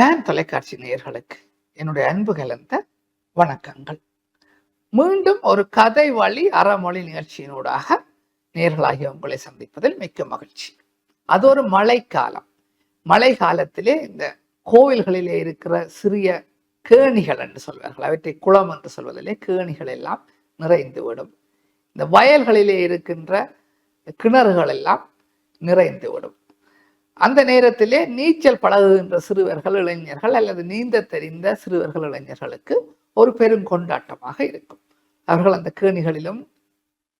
Don தொலைக்காட்சி நேயர்களுக்கு என்னுடைய அன்பு கலந்த வணக்கங்கள். மீண்டும் ஒரு கதை வழி அறமொழி நிகழ்ச்சியினூடாக நேர்களாகிய உங்களை சந்திப்பதில் மிக்க மகிழ்ச்சி. அது ஒரு மழைக்காலம். மழை காலத்திலே இந்த கோவில்களிலே இருக்கிற சிறிய கேணிகள் என்று சொல்வார்கள். அவற்றை குளம் என்று சொல்வதிலே கேணிகள் எல்லாம் நிறைந்து விடும். இந்த வயல்களிலே இருக்கின்ற கிணறுகள் எல்லாம் நிறைந்து விடும். அந்த நேரத்திலே நீச்சல் பழகுகின்ற சிறுவர்கள் இளைஞர்கள் அல்லது நீந்த தெரிந்த சிறுவர்கள் இளைஞர்களுக்கு ஒரு பெரும் கொண்டாட்டமாக இருக்கும். அவர்கள் அந்த கேணிகளிலும்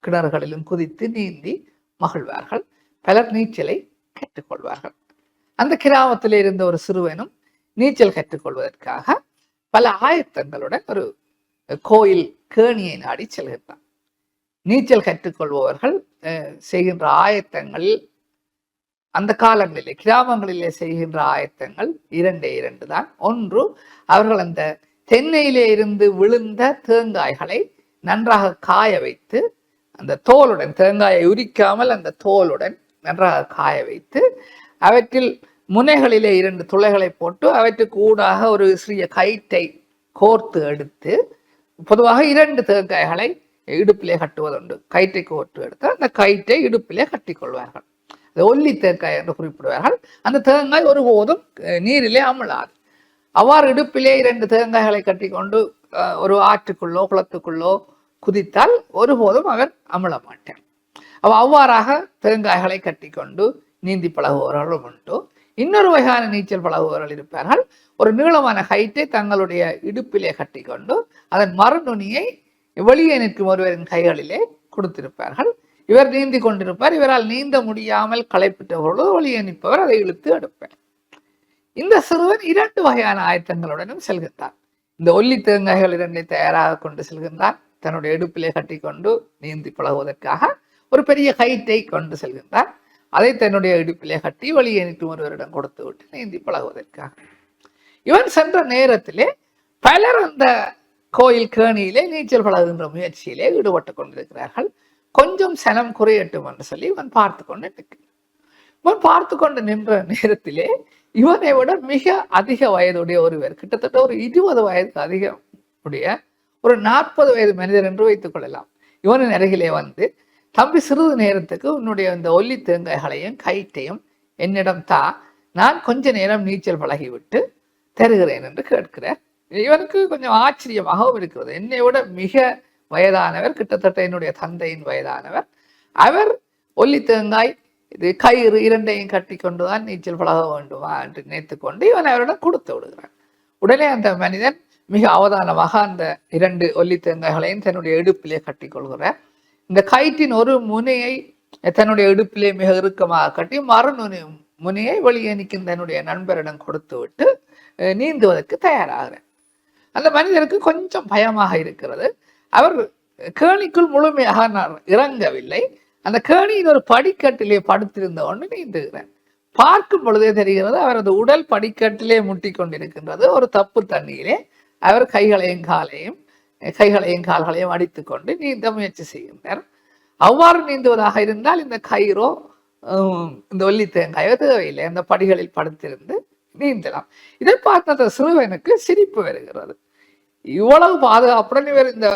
கிணறுகளிலும் குதித்து நீந்தி மகிழ்வார்கள். பலர் நீச்சலை கற்றுக்கொள்வார்கள். அந்த கிராமத்தில் இருந்த ஒரு சிறுவனும் நீச்சல் கற்றுக்கொள்வதற்காக பல ஆயத்தங்களுடன் ஒரு கோயில் கேணியை நாடி செல்கின்றான். நீச்சல் கற்றுக்கொள்பவர்கள் அஹ், செய்கின்ற ஆயத்தங்களில் அந்த காலங்களிலே கிராமங்களிலே செய்கின்ற ஆயத்தங்கள் இரண்டே இரண்டு தான். ஒன்று அவர்கள் அந்த தென்னையிலே இருந்து விழுந்த தேங்காய்களை நன்றாக காய வைத்து அந்த தோலுடன் தேங்காயை உரிக்காமல் அந்த தோலுடன் நன்றாக காய வைத்து அவற்றில் முனைகளிலே இரண்டு துளைகளை போட்டு அவற்றுக்கு ஊடாக ஒரு சிறிய கயிற்றை கோர்த்து எடுத்து பொதுவாக இரண்டு தேங்காய்களை இடுப்பிலே கட்டுவதுண்டு. கயிற்றை கோர்த்து எடுத்து அந்த கயிற்றை இடுப்பிலே கட்டிக்கொள்வார்கள். ஒல்லி தேங்காய் என்று குறிப்பிடுவார்கள். அந்த தேங்காய் ஒருபோதும் நீரிலே அமலாது அவ்வாறு இடுப்பிலே இரண்டு தேங்காய்களை கட்டிக்கொண்டு ஒரு ஆற்றுக்குள்ளோ குளத்துக்குள்ளோ குதித்தால் ஒருபோதும் அவர் அமல மாட்டார் அவ அவ்வாறாக தேங்காய்களை கட்டிக்கொண்டு நீந்தி பழகுபவர்களும் உண்டு. இன்னொரு வகையான நீச்சல் பழகுபவர்கள் இருப்பார்கள். ஒரு நீளமான ஹைட்டை தங்களுடைய இடுப்பிலே கட்டிக்கொண்டு அதன் மறுநுனியை வெளியே நிற்கும் ஒருவரின் கைகளிலே கொடுத்திருப்பார்கள். இவர் நீந்தி கொண்டிருப்பார். இவரால் நீந்த முடியாமல் களைப்பிட்டவர்களோ பொழுது அனுப்பவர் அதை இழுத்து எடுப்பேன். இந்த சிறுவன் இரண்டு வகையான ஆயத்தங்களுடனும் செல்கின்றான். இந்த ஒல்லி தேங்காய்கள் இரண்டை தயாராக கொண்டு செல்கின்றான். தன்னுடைய இடுப்பிலே கட்டிக்கொண்டு நீந்தி பழகுவதற்காக ஒரு பெரிய கயிற்றை கொண்டு செல்கின்றான். அதை தன்னுடைய இடுப்பிலே கட்டி வெளியே நிற்கும் ஒருவரிடம் கொடுத்து விட்டு நீந்தி பழகுவதற்காக. இவன் சென்ற நேரத்திலே பலர் அந்த கோயில் கேணியிலே நீச்சல் பழகுகின்ற முயற்சியிலே ஈடுபட்டு கொண்டிருக்கிறார்கள். கொஞ்சம் சனம் குறையட்டும் என்று சொல்லி இவன் பார்த்து கொண்டு நிற்கிறான். இவன் பார்த்து கொண்டு நின்ற நேரத்திலே இவனை விட மிக அதிக வயதுடைய ஒருவர் கிட்டத்தட்ட ஒரு இருபது வயதுக்கு அதிகம் உடைய ஒரு நாற்பது வயது மனிதர் என்று வைத்துக் கொள்ளலாம். இவனின் அருகிலே வந்து தம்பி சிறிது நேரத்துக்கு உன்னுடைய இந்த ஒல்லி தேங்காய்களையும் கயிற்றையும் என்னிடம் தா. நான் கொஞ்ச நேரம் நீச்சல் பழகிவிட்டு தருகிறேன் என்று கேட்கிறார். இவனுக்கு கொஞ்சம் ஆச்சரியமாகவும் இருக்கிறது. என்னை விட மிக வயதானவர் கிட்டத்தட்ட என்னுடைய தந்தையின் வயதானவர். அவர் ஒல்லி தேங்காய் இது கயிறு இரண்டையும் கட்டி கொண்டுதான் நீச்சல் பழக வேண்டுமா என்று நினைத்து கொண்டு இவன் அவரிடம் கொடுத்து விடுகிறான். உடனே அந்த மனிதன் மிக அவதானமாக அந்த இரண்டு ஒல்லி தேங்காய்களையும் தன்னுடைய இடுப்பிலே கட்டி கொள்கிறார். இந்த கயிற்றின் ஒரு முனையை தன்னுடைய இடுப்பிலே மிக இறுக்கமாக கட்டி மறுநுனி முனையை வெளியே நிற்கும் தன்னுடைய நண்பரிடம் கொடுத்து விட்டு அஹ், நீந்துவதற்கு தயாராகிறார். அந்த மனிதருக்கு கொஞ்சம் பயமாக இருக்கிறது. அவர் கேணிக்குள் முழுமையாக நான் இறங்கவில்லை. அந்த கேணியின் ஒரு படிக்கட்டிலே படுத்திருந்த ஒன்று நீந்துகிறார் பார்க்கும் பொழுதே தெரிகிறது அவரது உடல் படிக்கட்டிலே முட்டி கொண்டிருக்கின்றது. ஒரு தப்பு தண்ணியிலே அவர் கைகளையும் காலையும் கைகளையும் கால்களையும் அடித்துக்கொண்டு நீந்த முயற்சி செய்கின்றார். அவ்வாறு நீந்துவதாக இருந்தால் இந்த கயிறோ இந்த ஒல்லி தேங்காயோ தேவையில்லை. அந்த படிகளில் படுத்திருந்து நீந்தலாம். இதை பார்த்த அந்த சிறுவனுக்கு சிரிப்பு வருகிறது. இவ்வளவு பாதுகாப்புடன் இவர் இந்த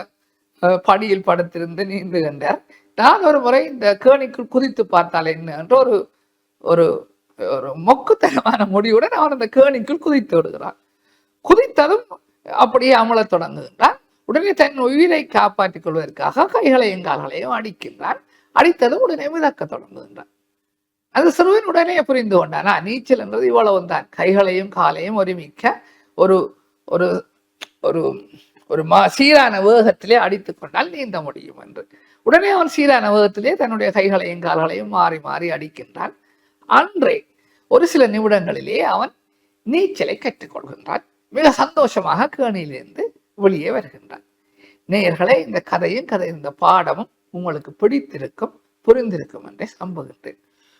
படியில் படுத்திருந்து நீந்துகின்றார் நான் ஒரு முறை இந்த கேணிக்குள் குதித்து பார்த்தால் என்ன என்று ஒரு ஒரு ஒரு மொக்குத்தனமான முடிவுடன் அவன் அந்த கேணிக்குள் குதித்து விடுகிறான். குதித்ததும் அப்படியே அமலத் தொடங்குகின்றான். உடனே தன் உயிரை காப்பாற்றிக் கொள்வதற்காக கைகளையும் கால்களையும் அடிக்கின்றான். அடித்ததும் உடனே மிதக்க தொடங்குகின்றான். அந்த சிறுவன் உடனே புரிந்து கொண்டானா நீச்சல் என்றது இவ்வளவு தான் கைகளையும் காலையும் ஒருமிக்க ஒரு ஒரு ஒரு ஒரு மா சீரான வேகத்திலே அடித்துக் கொண்டால் நீந்த முடியும் என்று. உடனே அவன் சீரான வேகத்திலே தன்னுடைய கைகளையும் கால்களையும் மாறி மாறி அடிக்கின்றான். அன்றே ஒரு சில நிமிடங்களிலே அவன் நீச்சலை கற்றுக்கொள்கின்றான். மிக சந்தோஷமாக கேணியிலிருந்து வெளியே வருகின்றான். நேயர்களே இந்த கதையும் கதை இந்த பாடமும் உங்களுக்கு பிடித்திருக்கும் புரிந்திருக்கும் என்றே நம்புகின்றேன்.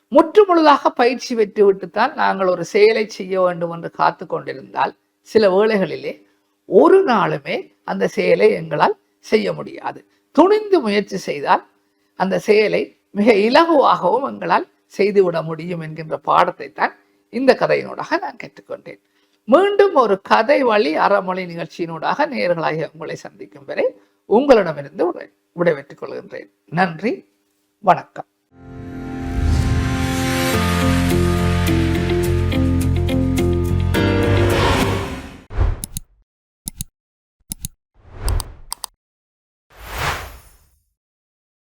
முற்று முழுதாக பயிற்சி பெற்று விட்டுத்தான் நாங்கள் ஒரு செயலை செய்ய வேண்டும் என்று காத்து கொண்டிருந்தால் சில வேளைகளிலே ஒரு நாளுமே அந்த செயலை எங்களால் செய்ய முடியாது. துணிந்து முயற்சி செய்தால் அந்த செயலை மிக இலகுவாகவும் எங்களால் செய்துவிட முடியும் என்கின்ற பாடத்தை தான் இந்த கதையினூடாக நான் கேட்டுக்கொண்டேன். மீண்டும் ஒரு கதை வழி அறமொழி நிகழ்ச்சியினூடாக நேர்களாக உங்களை சந்திக்கும் வரை உங்களிடமிருந்து விடைபெற்றுக் கொள்கின்றேன். நன்றி வணக்கம்.